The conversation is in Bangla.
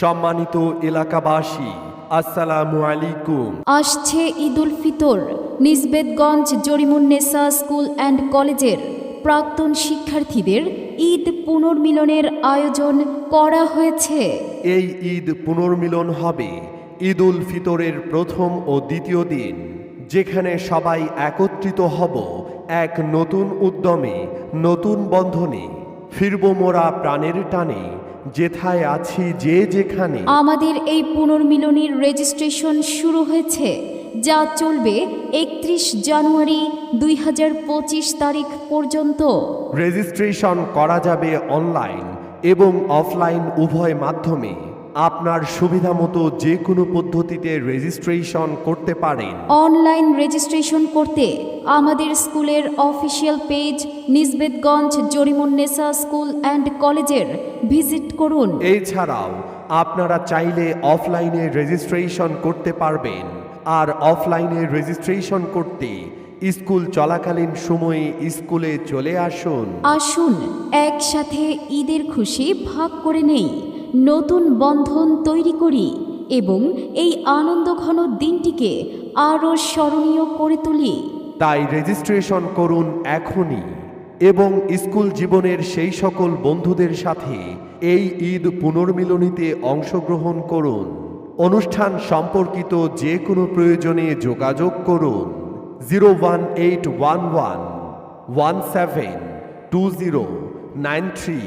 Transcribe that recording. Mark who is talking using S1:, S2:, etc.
S1: সম্মানিত এলাকাবাসী আসসালামু আলাইকুম।
S2: আসছে ঈদুল ফিতর নিজবেদগঞ্জ জরিমুন্নেসা স্কুল অ্যান্ড কলেজের প্রাক্তন শিক্ষার্থীদের ঈদ পুনর্মিলনের আয়োজন করা হয়েছে।
S1: এই ঈদ পুনর্মিলন হবে ঈদ উল ফিতরের প্রথম ও দ্বিতীয় দিন যেখানে সবাই একত্রিত হব এক নতুন উদ্যমে নতুন বন্ধনে। ফিরব মোরা প্রাণের টানে যেথায় আছি যে যেখানে।
S2: আমাদের এই পুনর্মিলনীর রেজিস্ট্রেশন শুরু হয়েছে যা চলবে একত্রিশ জানুয়ারি দুই হাজার পঁচিশ তারিখ পর্যন্ত।
S1: রেজিস্ট্রেশন করা যাবে অনলাইন এবং অফলাইন উভয় মাধ্যমে। আপনার সুবিধামতো যে কোনো পদ্ধতিতে রেজিস্ট্রেশন করতে পারেন।
S2: অনলাইন রেজিস্ট্রেশন করতে আমাদের স্কুলের official page Nijbedganj Jorimunnesa school and কলেজের ভিজিট করুন।
S1: এছাড়াও আপনারা চাইলে অফলাইনে রেজিস্ট্রেশন করতে পারবেন। আর অফলাইনে রেজিস্ট্রেশন করতে স্কুল চলাকালীন সময়ে স্কুলে চলে আসুন।
S2: আসুন একসাথে ঈদের খুশি ভাগ করে নেই। নতুন বন্ধন তৈরি করি এবং এই আনন্দঘন দিনটিকে আরও স্মরণীয় করে তুলি।
S1: তাই রেজিস্ট্রেশন করুন এখনই এবং স্কুল জীবনের সেই সকল বন্ধুদের সাথে এই ঈদ পুনর্মিলনীতে অংশগ্রহণ করুন। অনুষ্ঠান সম্পর্কিত যে কোনো প্রয়োজনে যোগাযোগ করুন zero one eight one one one seven two zero nine three